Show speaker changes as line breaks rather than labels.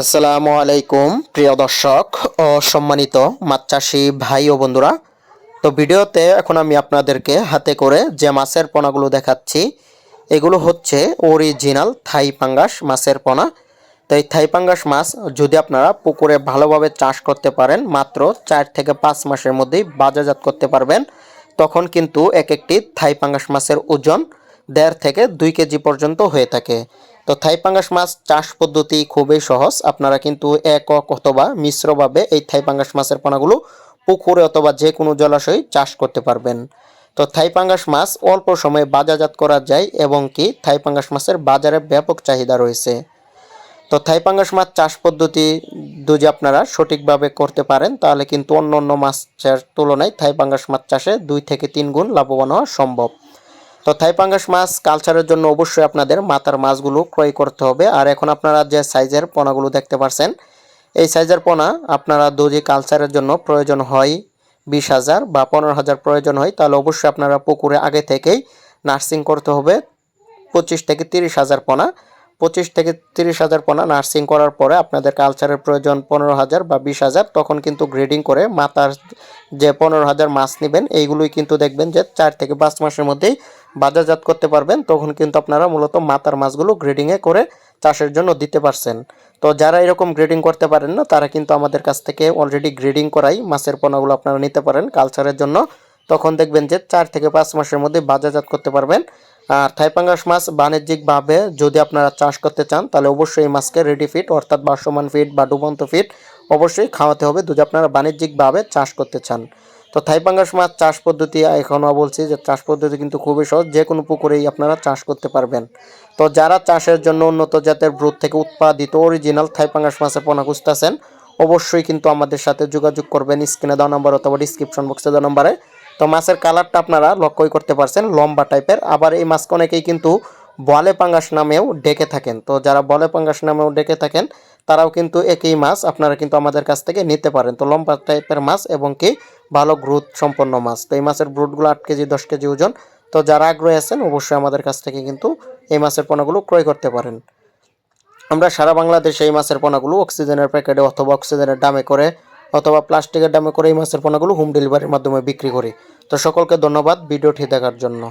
আসসালামু আলাইকুম, প্রিয় দর্শক ও সম্মানিত মাছ চাষি ভাই ও বন্ধুরা। তো ভিডিওতে এখন আমি আপনাদেরকে হাতে করে যে মাছের পোনাগুলো দেখাচ্ছি, এগুলো হচ্ছে অরিজিনাল থাই পাঙ্গাস মাছের পোনা। তো এই থাই পাঙ্গাস মাছ যদি আপনারা পুকুরে ভালোভাবে চাষ করতে পারেন, মাত্র চার থেকে পাঁচ মাসের মধ্যেই বাজারজাত করতে পারবেন, তখন কিন্তু এক একটি থাই পাঙ্গাস মাছের ওজন দেড় থেকে দুই কেজি পর্যন্ত হয়ে থাকে। তো থাই পাঙ্গাস মাছ চাষ পদ্ধতি খুবই সহজ। আপনারা কিন্তু একক অথবা মিশ্রভাবে এই থাই পাঙ্গাস মাছের পোনাগুলো পুকুরে অথবা যে কোনো জলাশয়ে চাষ করতে পারবেন। তো থাই পাঙ্গাস মাছ অল্প সময়ে বাজারজাত করা যায় এবং কি থাই পাঙ্গাস মাছের বাজারে ব্যাপক চাহিদা রয়েছে। তো থাই পাঙ্গাস মাছ চাষ পদ্ধতি যদি আপনারা সঠিকভাবে করতে পারেন, তাহলে কিন্তু অন্য অন্য মাছের তুলনায় থাই পাঙ্গাস মাছ চাষে দুই থেকে তিন গুণ লাভবান হওয়া সম্ভব। তো থাই পাঙ্গাস মাছ কালচারের জন্য অবশ্যই আপনাদের মাথার মাছগুলো ক্রয় করতে হবে। আর এখন আপনারা যে সাইজের পোনাগুলো দেখতে পারছেন, এই সাইজের পোনা আপনারা দুজি কালচারের জন্য প্রয়োজন হয় বিশ হাজার বা পনেরো হাজার প্রয়োজন হয়, তাহলে অবশ্যই আপনারা পুকুরে আগে থেকেই নার্সিং করতে হবে। পঁচিশ থেকে তিরিশ হাজার পোনা। পঁচিশ থেকে তিরিশ হাজার পোনা নার্সিং করার পরে আপনাদের কালচারের প্রয়োজন পনেরো হাজার বা বিশ হাজার, তখন কিন্তু গ্রেডিং করে মাতার যে পনেরো হাজার মাছ নেবেন, এইগুলোই কিন্তু দেখবেন যে চার থেকে পাঁচ মাসের মধ্যেই বাজারজাত করতে পারবেন। তখন কিন্তু আপনারা মূলত মাতার মাছগুলো গ্রেডিংয়ে করে চাষের জন্য দিতে পারছেন। তো যারা এরকম গ্রেডিং করতে পারেন না, তারা কিন্তু আমাদের কাছ থেকে অলরেডি গ্রেডিং করাই মাছের পোনাগুলো আপনারা নিতে পারেন কালচারের জন্য। তখন দেখবেন যে চার থেকে পাঁচ মাসের মধ্যে বাজারজাত করতে পারবেন। আর থাইপাঙ্গাস মাছ বাণিজ্যিকভাবে যদি আপনারা চাষ করতে চান, তাহলে অবশ্যই এই মাছকে রেডি ফিট অর্থাৎ বাসমান ফিট বা ডুবন্ত ফিট অবশ্যই খাওয়াতে হবে। যদি আপনারা বাণিজ্যিকভাবে চাষ করতে চান। তো থাইপাঙ্গাস মাছ চাষ পদ্ধতি, এখনও বলছি যে চাষ পদ্ধতি কিন্তু খুবই সহজ, যে কোনো পুকুরেই আপনারা চাষ করতে পারবেন। তো যারা চাষের জন্য উন্নত জাতের ব্রুদ থেকে উৎপাদিত অরিজিনাল থাইপাঙ্গাস মাছের পোনা খুঁজতেছেন, অবশ্যই কিন্তু আমাদের সাথে যোগাযোগ করবেন। স্ক্রিনে দেওয়া নাম্বার অথবা ডিসক্রিপশন বক্সে দেওয়া নাম্বারে। তো মাছের কালারটা আপনারা লক্ষ্যই করতে পারছেন, লম্বা টাইপের। আবার এই মাছকে অনেকেই কিন্তু বলে পাঙ্গাস নামেও ডেকে থাকেন। তো যারা বলে পাঙ্গাস নামেও ডেকে থাকেন, তারাও কিন্তু একই মাছ আপনারা কিন্তু আমাদের কাছ থেকে নিতে পারেন। তো লম্বা টাইপের মাছ এবং কি ভালো গ্রোথ সম্পন্ন মাছ। তো এই মাছের ব্রুটগুলো আট কেজি, দশ কেজি ওজন। তো যারা আগ্রহী আছেন, অবশ্যই আমাদের কাছ থেকে কিন্তু এই মাছের পোনাগুলো ক্রয় করতে পারেন। আমরা সারা বাংলাদেশে এই মাছের পোনাগুলো অক্সিজেনের প্যাকেটে অথবা অক্সিজেনের দামে করে অথবা প্লাস্টিকের দামে করে এই মাছের পোনাগুলো হোম ডেলিভারির মাধ্যমে বিক্রি করি। তো সকলকে ধন্যবাদ ভিডিওটি দেখার জন্য।